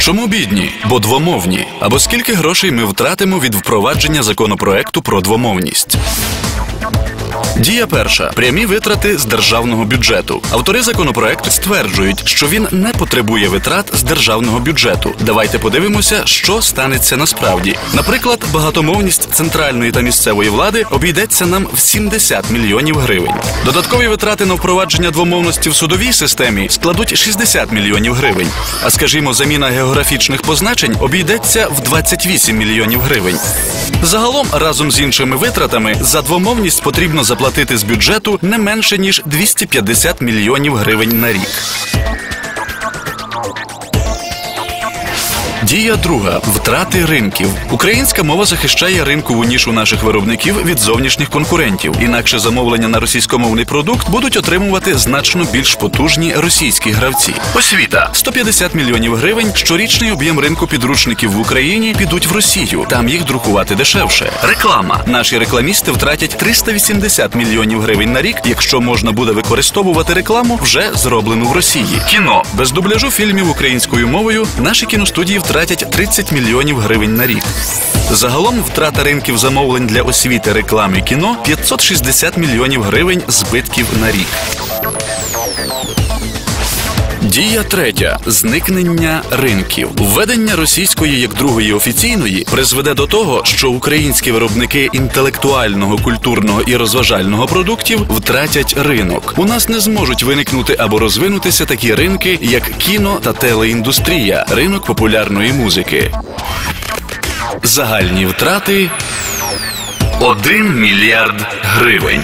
Чому бідні? Бо двомовні. Або скільки грошей ми втратимо від впровадження законопроекту про двомовність? Дія перша прямі витрати з державного бюджету. Автори законопроекту стверджують, що він не потребує витрат з державного бюджету. Давайте подивимося, що станеться насправді. Наприклад, багатомовність центральної та місцевої влади обійдеться нам в 70 мільйонів гривень. Додаткові витрати на впровадження двомовності в судовій системі складуть 60 мільйонів гривень. А скажімо, заміна географічних позначень обійдеться в 28 мільйонів гривень. Загалом, разом з іншими витратами, за двомовність потрібно заплатити з бюджету не менше ніж 250 мільйонів гривень на рік. Дія друга втрати ринків. Українська мова захищає ринкову нішу наших виробників від зовнішніх конкурентів. Інакше замовлення на російськомовний продукт будуть отримувати значно більш потужні російські гравці. Освіта 150 мільйонів гривень. Щорічний об'єм ринку підручників в Україні підуть в Росію. Там їх друкувати дешевше. Реклама. Наші рекламісти втратять 380 мільйонів гривень на рік, якщо можна буде використовувати рекламу, вже зроблену в Росії. Кіно без дубляжу фільмів українською мовою наші кіностудії втратять 30 мільйонів гривень на рік. Загалом втрата ринків замовлень для освіти, реклами кіно 560 мільйонів гривень збитків на рік. Дія третя зникнення ринків. Введення російської як другої офіційної призведе до того, що українські виробники інтелектуального, культурного і розважального продуктів втратять ринок. У нас не зможуть виникнути або розвинутися такі ринки, як кіно та телеіндустрія, ринок популярної музики. Загальні втрати 1 мільярд гривень.